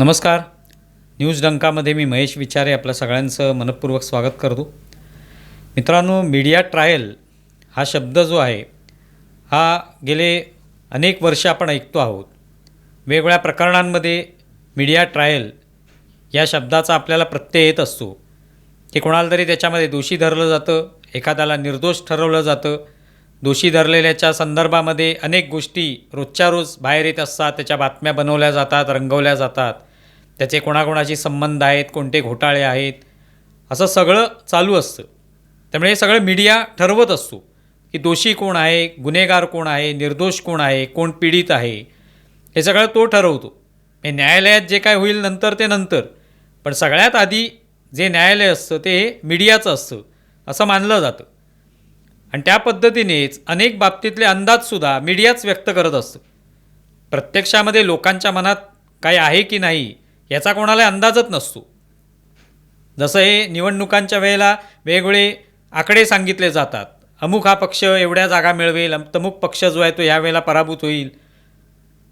नमस्कार. न्यूज डंकामध्ये मी महेश विचारे आपल्या सगळ्यांचं मनपूर्वक स्वागत करतो. मित्रांनो मीडिया ट्रायल हा शब्द जो आहे हा गेले अनेक वर्ष आपण ऐकतो आहोत. वेगवेगळ्या प्रकरणांमध्ये मीडिया ट्रायल या शब्दाचा आपल्याला प्रत्यय येत असतो. की कोणाला तरी त्याच्यामध्ये दोषी धरलं जातं एखाद्याला निर्दोष ठरवलं जातं. दोषी धरलेल्याच्या संदर्भामध्ये अनेक गोष्टी रोजच्या रोज बाहेर येत असतात त्याच्या बातम्या बनवल्या जातात रंगवल्या जातात. त्याचे कोणाकोणाचे संबंध आहेत कोणते घोटाळे आहेत असं सगळं चालू असतं. त्यामुळे हे सगळं मीडिया ठरवत असतो की दोषी कोण आहे गुन्हेगार कोण आहे निर्दोष कोण आहे कोण पीडित आहे हे सगळं तो ठरवतो. हे न्यायालयात जे काय होईल नंतर ते नंतर. पण सगळ्यात आधी जे न्यायालय असतं ते मीडियाचं असतं असं मानलं जातं. आणि त्या पद्धतीनेच अनेक बाबतीतले अंदाजसुद्धा मीडियाच व्यक्त करत असतं. प्रत्यक्षामध्ये लोकांच्या मनात काय आहे की नाही याचा कोणाला अंदाजच नसतो. जसं हे निवडणुकांच्या वेळेला वेगवेगळे आकडे सांगितले जातात. अमुक हा पक्ष एवढ्या जागा मिळवेल अम- तमुक पक्ष जो आहे तो ह्या वेळेला पराभूत होईल.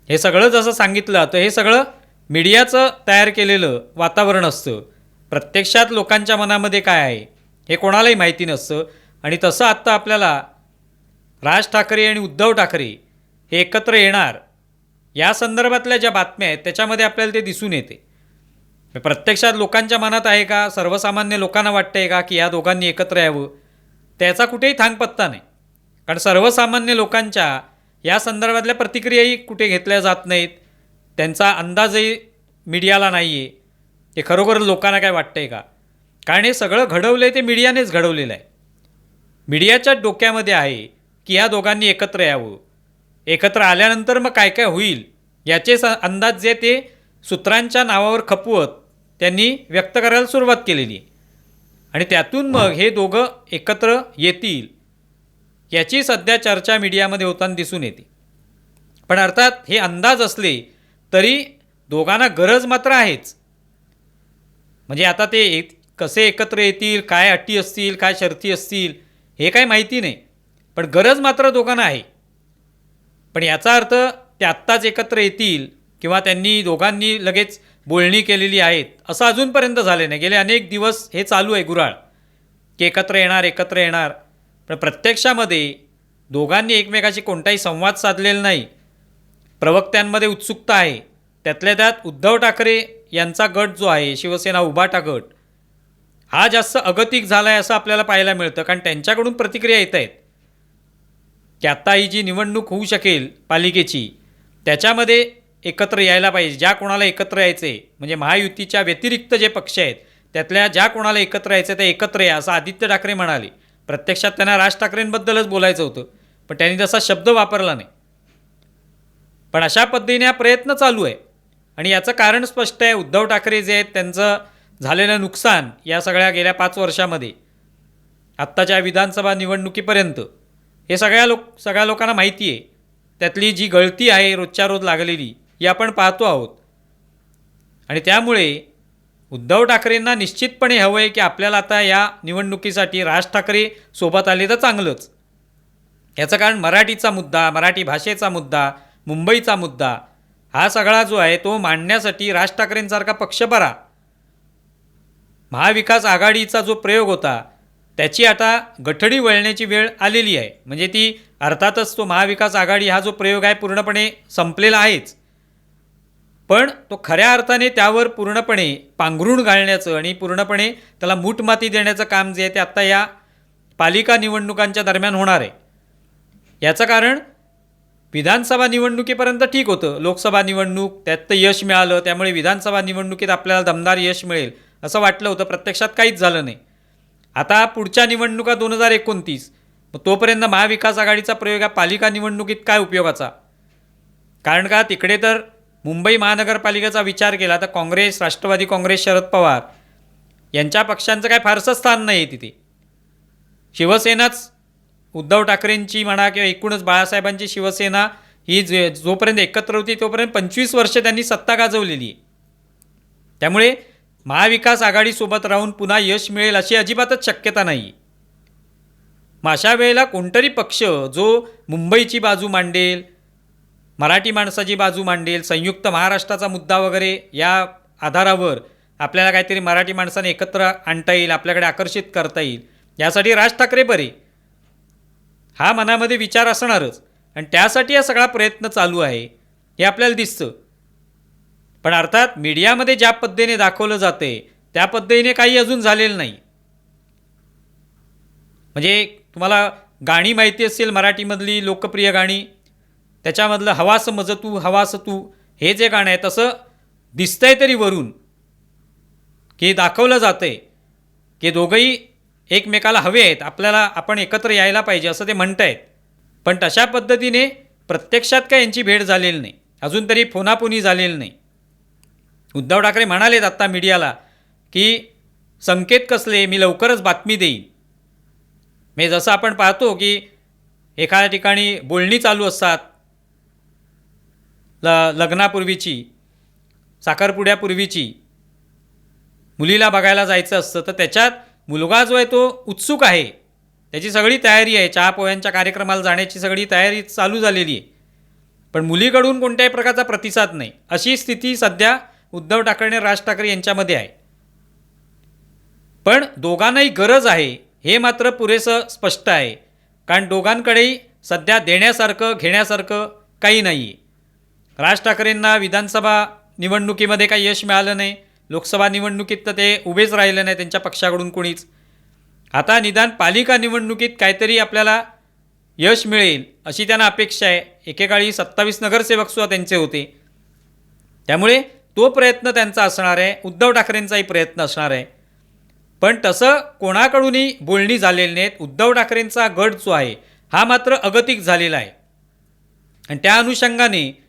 हे सगळं जसं सांगितलं तर हे सगळं मीडियाचं तयार केलेलं वातावरण असतं. प्रत्यक्षात लोकांच्या मनामध्ये काय आहे हे कोणालाही माहिती नसतं. आणि तसं आत्ता आपल्याला राज ठाकरे आणि उद्धव ठाकरे हे एकत्र येणार या संदर्भातल्या ज्या बातम्या आहेत त्याच्यामध्ये आपल्याला ते दिसून येते. प्रत्यक्षात लोकांच्या मनात आहे का? सर्वसामान्य लोकांना वाटतंय का की या दोघांनी एकत्र यावं? त्याचा कुठेही थांगपत्ता नाही. कारण सर्वसामान्य लोकांच्या या संदर्भातल्या प्रतिक्रियाही कुठे घेतल्या जात नाहीत. त्यांचा अंदाजही मीडियाला नाही आहे हे खरोखर लोकांना काय वाटतंय का? कारण हे सगळं घडवलं आहे ते मीडियानेच घडवलेलं आहे. मीडियाच्या डोक्यामध्ये आहे की या दोघांनी एकत्र यावं. एकत्र आल्यानंतर मग काय काय होईल? याचे स अंदाज जे ते सूत्रांच्या नावावर खपवत त्यांनी व्यक्त करायला सुरुवात केलेली. आणि त्यातून मग हे दोघं एकत्र येतील याची सध्या चर्चा मीडियामध्ये होताना दिसून येते. पण अर्थात हे अंदाज असले तरी दोघांना गरज मात्र आहेच. म्हणजे आता ते एक कसे एकत्र येतील काय अटी असतील काय शर्ती असतील हे काही माहिती नाही. पण गरज मात्र दोघांना आहे. पण याचा अर्थ ते आत्ताच एकत्र येतील किंवा त्यांनी दोघांनी लगेच बोलणी केलेली आहेत असं अजूनपर्यंत झाले नाही. गेले अनेक दिवस हे चालू आहे गुराळ. की एकत्र येणार एकत्र येणार. पण प्रत्यक्षामध्ये दोघांनी एकमेकाशी कोणताही संवाद साधलेला नाही. प्रवक्त्यांमध्ये उत्सुकता आहे. त्यातल्या त्यात उद्धव ठाकरे यांचा गट जो आहे शिवसेना उभाटा गट हा जास्त अगतिक झाला आहे असं आपल्याला पाहायला मिळतं. कारण त्यांच्याकडून प्रतिक्रिया येत आहेत. की आत्ता ही जी निवडणूक होऊ शकेल पालिकेची त्याच्यामध्ये एकत्र यायला पाहिजे. ज्या कोणाला एकत्र यायचे म्हणजे महायुतीच्या व्यतिरिक्त जे पक्ष आहेत त्यातल्या ज्या कोणाला एकत्र यायचं त्या एकत्र या असं आदित्य ठाकरे म्हणाले. प्रत्यक्षात त्यांना राज ठाकरेंबद्दलच बोलायचं होतं पण त्यांनी तसा शब्द वापरला नाही. पण अशा पद्धतीने हा प्रयत्न चालू आहे. आणि याचं कारण स्पष्ट आहे उद्धव ठाकरे जे आहेत त्यांचं झालेलं नुकसान या सगळ्या गेल्या पाच वर्षामध्ये आत्ताच्या विधानसभा निवडणुकीपर्यंत हे सगळ्या लोक सगळ्या लोकांना माहिती आहे. त्यातली जी गळती आहे रोजच्या रोज लागलेली ही आपण पाहतो आहोत. आणि त्यामुळे उद्धव ठाकरेंना निश्चितपणे हवं आहे की आपल्याला आता या निवडणुकीसाठी राज ठाकरे सोबत आले तर चांगलंच. याचं कारण मराठीचा मुद्दा मराठी भाषेचा मुद्दा मुंबईचा मुद्दा हा सगळा जो आहे तो मांडण्यासाठी राज ठाकरेंसारखा पक्ष बरा. महाविकास आघाडीचा जो प्रयोग होता त्याची आता गठडी वळण्याची वेळ आलेली आहे. म्हणजे ती अर्थातच तो महाविकास आघाडी हा जो प्रयोग आहे पूर्णपणे संपलेला आहेच. पण तो खऱ्या अर्थाने त्यावर पूर्णपणे पांघरूण घालण्याचं आणि पूर्णपणे त्याला मूठमाती देण्याचं काम जे आहे ते आत्ता या पालिका निवडणुकांच्या दरम्यान होणार आहे. याचं कारण विधानसभा निवडणुकीपर्यंत ठीक होतं. लोकसभा निवडणूक त्यात तर यश मिळालं त्यामुळे विधानसभा निवडणुकीत आपल्याला दमदार यश मिळेल असं वाटलं होतं. प्रत्यक्षात काहीच झालं नाही. आता पुढच्या निवडणुका दोन हजार एकोणतीस मग तोपर्यंत महाविकास आघाडीचा प्रयोग हा पालिका निवडणुकीत काय उपयोगाचा? कारण का? तिकडे तर मुंबई महानगरपालिकेचा विचार केला तर काँग्रेस राष्ट्रवादी काँग्रेस शरद पवार यांच्या पक्षांचं काय फारसं स्थान नाही आहे तिथे. शिवसेनाच उद्धव ठाकरेंची म्हणा किंवा एकूणच बाळासाहेबांची शिवसेना ही जे जोपर्यंत एकत्र होती तोपर्यंत पंचवीस वर्ष त्यांनी सत्ता गाजवलेली आहे. त्यामुळे महाविकास आघाडीसोबत राहून पुन्हा यश मिळेल अशी अजिबातच शक्यता नाही. मग अशा वेळेला कोणतरी पक्ष जो मुंबईची बाजू मांडेल मराठी माणसाची बाजू मांडेल संयुक्त महाराष्ट्राचा मुद्दा वगैरे या आधारावर आपल्याला काहीतरी मराठी माणसाने एकत्र आणता येईल आपल्याकडे आकर्षित करता येईल. यासाठी राज ठाकरे बरे. हा मनामध्ये विचार असणारच. आणि त्यासाठी हा सगळा प्रयत्न चालू आहे. हे आपल्याला दिसतं. पण अर्थात मीडियामध्ये ज्या पद्धतीने दाखवलं जाते त्या पद्धतीने काही अजून झालेलं नाही. म्हणजे तुम्हाला गाणी माहिती असेल मराठीमधली लोकप्रिय गाणी त्याच्यामधलं हवास मज तू हवास तू हे जे गाणं आहे तसं दिसतंय तरी वरून. की दाखवलं जातंय. की दोघंही एकमेकाला हवे आहेत. आपल्याला आपण एकत्र यायला पाहिजे असं ते म्हणतायत. पण तशा पद्धतीने प्रत्यक्षात काय यांची भेट झालेली नाही. अजून तरी फोनाफोनी झालेली नाही. उद्धव ठाकरे म्हणालेत आत्ता मीडियाला की संकेत कसले? मी लवकरच बातमी देईन. म्हणजे जसं आपण पाहतो की एखाद्या ठिकाणी बोलणी चालू असतात. ल लग्नापूर्वीची साखरपुड्यापूर्वीची मुलीला बघायला जायचं असतं तर त्याच्यात मुलगा जो आहे तो उत्सुक आहे. त्याची सगळी तयारी आहे. चहा पोह्यांच्या कार्यक्रमाला जाण्याची सगळी तयारी चालू झालेली आहे. पण मुलीकडून कोणत्याही प्रकारचा प्रतिसाद नाही. अशी स्थिती सध्या उद्धव ठाकरे आणि राज ठाकरे यांच्यामध्ये आहे. पण दोघांनाही गरज आहे हे मात्र पुरेसं स्पष्ट आहे. कारण दोघांकडेही सध्या देण्यासारखं घेण्यासारखं काही नाही आहे राज ठाकरेंना विधानसभा निवडणुकीमध्ये काही यश मिळालं नाही. लोकसभा निवडणुकीत तर ते उभेच राहिले नाही त्यांच्या पक्षाकडून कोणीच. आता निदान पालिका निवडणुकीत काहीतरी आपल्याला यश मिळेल अशी त्यांना अपेक्षा आहे. एकेकाळी सत्तावीस नगरसेवकसुद्धा त्यांचे होते. त्यामुळे तो प्रयत्न त्यांचा असणार आहे उद्धव ठाकरेंचाही प्रयत्न असणार आहे. पण तसं कोणाकडूनही बोलणी झालेली नाहीत उद्धव ठाकरेंचा गट जो आहे हा मात्र अगतिक झालेला आहे. आणि त्या अनुषंगाने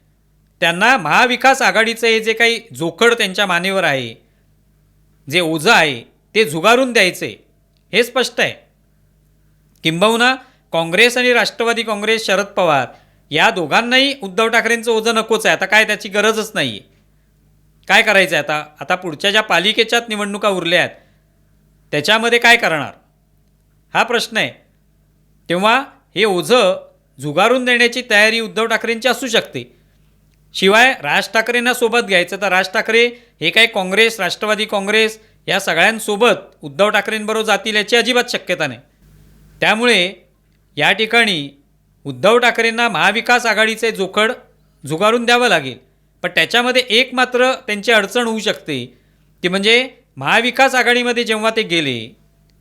त्यांना महाविकास आघाडीचं हे जे काही जोखड त्यांच्या मानेवर आहे जे ओझं आहे ते झुगारून द्यायचे हे स्पष्ट आहे. किंबहुना काँग्रेस आणि राष्ट्रवादी काँग्रेस शरद पवार या दोघांनाही उद्धव ठाकरेंचं ओझं नकोच आहे. आता काय त्याची गरजच नाही. आहे काय करायचं आहे आता? आता पुढच्या ज्या पालिकेच्यात निवडणुका उरल्या आहेत त्याच्यामध्ये काय करणार? हा प्रश्न आहे. तेव्हा हे ओझं झुगारून देण्याची तयारी उद्धव ठाकरेंची असू शकते. शिवाय राज ठाकरेंना सोबत घ्यायचं तर राज ठाकरे हे काय काँग्रेस राष्ट्रवादी काँग्रेस या सगळ्यांसोबत उद्धव ठाकरेंबरोबर जातील याची अजिबात शक्यता नाही. त्यामुळे या ठिकाणी उद्धव ठाकरेंना महाविकास आघाडीचे जोखड झुगारून द्यावं लागेल. पण त्याच्यामध्ये एक मात्र त्यांची अडचण होऊ शकते ती म्हणजे महाविकास आघाडीमध्ये जेव्हा ते गेले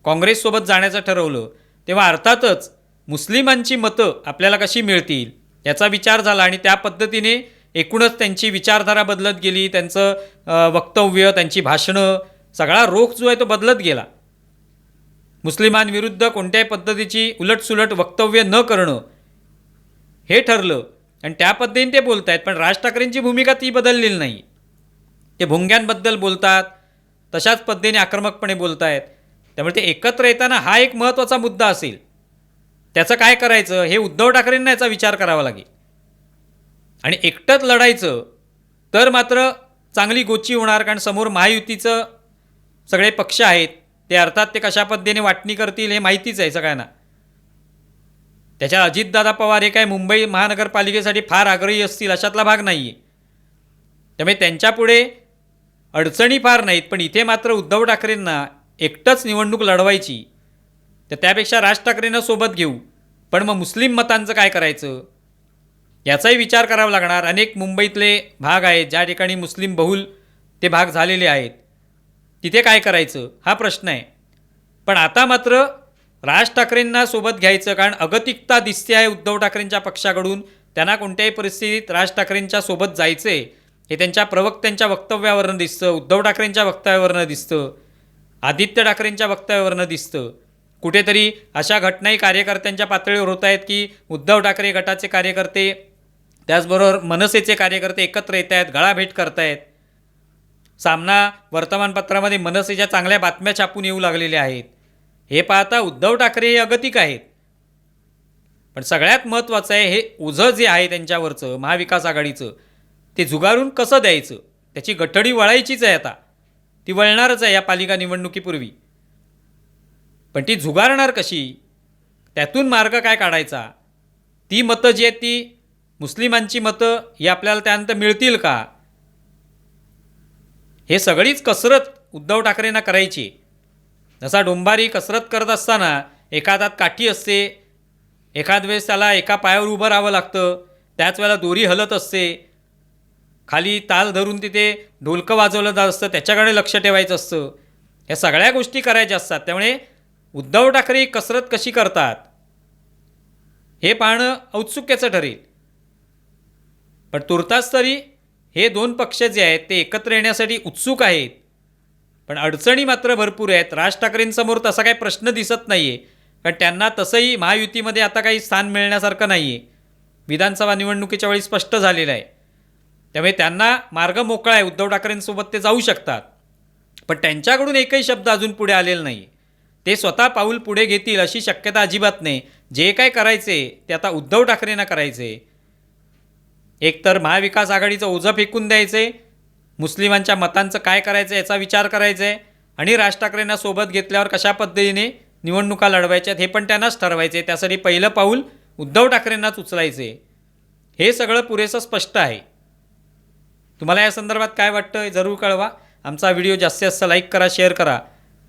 काँग्रेससोबत जाण्याचं ठरवलं तेव्हा अर्थातच मुस्लिमांची मतं आपल्याला कशी मिळतील याचा विचार झाला आणि त्या पद्धतीने एकूणच त्यांची विचारधारा बदलत गेली त्यांचं वक्तव्य त्यांची भाषणं सगळा रोख जो आहे तो बदलत गेला. मुस्लिमांविरुद्ध कोणत्याही पद्धतीची उलटसुलट वक्तव्य न करणं हे ठरलं आणि त्या पद्धतीने ते बोलत आहेत पण राज ठाकरेंची भूमिका ती बदललेली नाही. ते भोंग्यांबद्दल बोलतात तशाच पद्धतीने आक्रमकपणे बोलत आहेत त्यामुळे ते एकत्र येताना हा एक महत्त्वाचा मुद्दा असेल. त्याचं काय करायचं? हे उद्धव ठाकरेंना याचा विचार करावा लागेल. आणि एकटंच लढायचं तर मात्र चांगली गोची होणार कारण समोर महायुतीचं सगळे पक्ष आहेत. ते अर्थात ते कशा पद्धतीने वाटणी करतील हे माहितीच आहे सगळ्यांना. त्याच्या अजितदादा पवार हे काय मुंबई महानगरपालिकेसाठी फार आग्रही असतील अशातला भाग नाही आहे त्यामुळे त्यांच्यापुढे अडचणी फार नाहीत पण इथे मात्र उद्धव ठाकरेंना एकटंच निवडणूक लढवायची. तर त्यापेक्षा राज ठाकरेंना सोबत घेऊ. पण मग मुस्लिम मतांचं काय करायचं? याचाही विचार करावा लागणार. अनेक मुंबईतले भाग आहेत ज्या ठिकाणी मुस्लिम बहुल ते भाग झालेले आहेत. तिथे काय करायचं? हा प्रश्न आहे. पण आता मात्र राज ठाकरेंना सोबत घ्यायचं कारण अगतिकता दिसते आहे उद्धव ठाकरेंच्या पक्षाकडून. त्यांना कोणत्याही परिस्थितीत राज ठाकरेंच्या सोबत जायचं आहे हे त्यांच्या प्रवक्त्यांच्या वक्तव्यावरनं दिसतं उद्धव ठाकरेंच्या वक्तव्यावरनं दिसतं आदित्य ठाकरेंच्या वक्तव्यावरनं दिसतं. कुठेतरी अशा घटनाही कार्यकर्त्यांच्या पातळीवर होत आहेत की उद्धव ठाकरे गटाचे कार्यकर्ते त्याचबरोबर मनसेचे कार्यकर्ते एकत्र येत आहेत गळाभेट करतायत सामना वर्तमानपत्रामध्ये मनसेच्या चांगल्या बातम्या छापून येऊ लागलेल्या आहेत. हे पाहता उद्धव ठाकरे हे अगतिक आहेत. पण सगळ्यात महत्त्वाचं आहे हे ओझं जे आहे त्यांच्यावरचं महाविकास आघाडीचं ते जुगारून कसं द्यायचं? त्याची गठडी वळायचीच आहे आता. ती वळणारच आहे या पालिका निवडणुकीपूर्वी. पण ती झुगारणार कशी? त्यातून मार्ग काय काढायचा? ती मतं जी आहेत ती मुस्लिमांची मतं ही आपल्याला त्यानंतर मिळतील का? हे सगळीच कसरत उद्धव ठाकरेंना करायची. जसा डोंबारी कसरत करत असताना एखादात काठी असते एखाद वेळेस त्याला एका पायावर उभं राहावं लागतं त्याच वेळेला दोरी हलत असते. खाली ताल धरून तिथे ढोलकं वाजवलं जात असतं त्याच्याकडे लक्ष ठेवायचं असतं. या सगळ्या गोष्टी करायच्या असतात. त्यामुळे उद्धव ठाकरे कसरत कशी करतात? हे पाहणं औत्सुक्याचं ठरेल. पण तुर्तास तरी हे दोन पक्ष जे आहेत ते एकत्र येण्यासाठी उत्सुक आहेत. पण अडचणी मात्र भरपूर आहेत. राज ठाकरेंसमोर तसा काही प्रश्न दिसत नाही आहे कारण त्यांना तसंही महायुतीमध्ये आता काही स्थान मिळण्यासारखं नाही आहे विधानसभा निवडणुकीच्या वेळी स्पष्ट झालेलं आहे. त्यामुळे त्यांना मार्ग मोकळा आहे. उद्धव ठाकरेंसोबत ते जाऊ शकतात. पण त्यांच्याकडून एकही शब्द अजून पुढे आलेला नाही ते स्वतः पाऊल पुढे घेतील अशी शक्यता अजिबात नाही. जे काय करायचे ते आता उद्धव ठाकरेंना करायचे. एकतर महाविकास आघाडीचं ओझं फेकून द्यायचे मुस्लिमांच्या मतांचं काय करायचं याचा विचार करायचा आहे आणि राज ठाकरेंना सोबत घेतल्यावर कशा पद्धतीने निवडणुका लढवायच्यात हे पण त्यांनाच ठरवायचे. त्यासाठी पहिलं पाऊल उद्धव ठाकरेंनाच उचलायचे. हे सगळं पुरेसं स्पष्ट आहे. तुम्हाला या संदर्भात काय वाटतं हे जरूर कळवा. आमचा व्हिडिओ जास्तीत जास्त लाईक करा शेअर करा.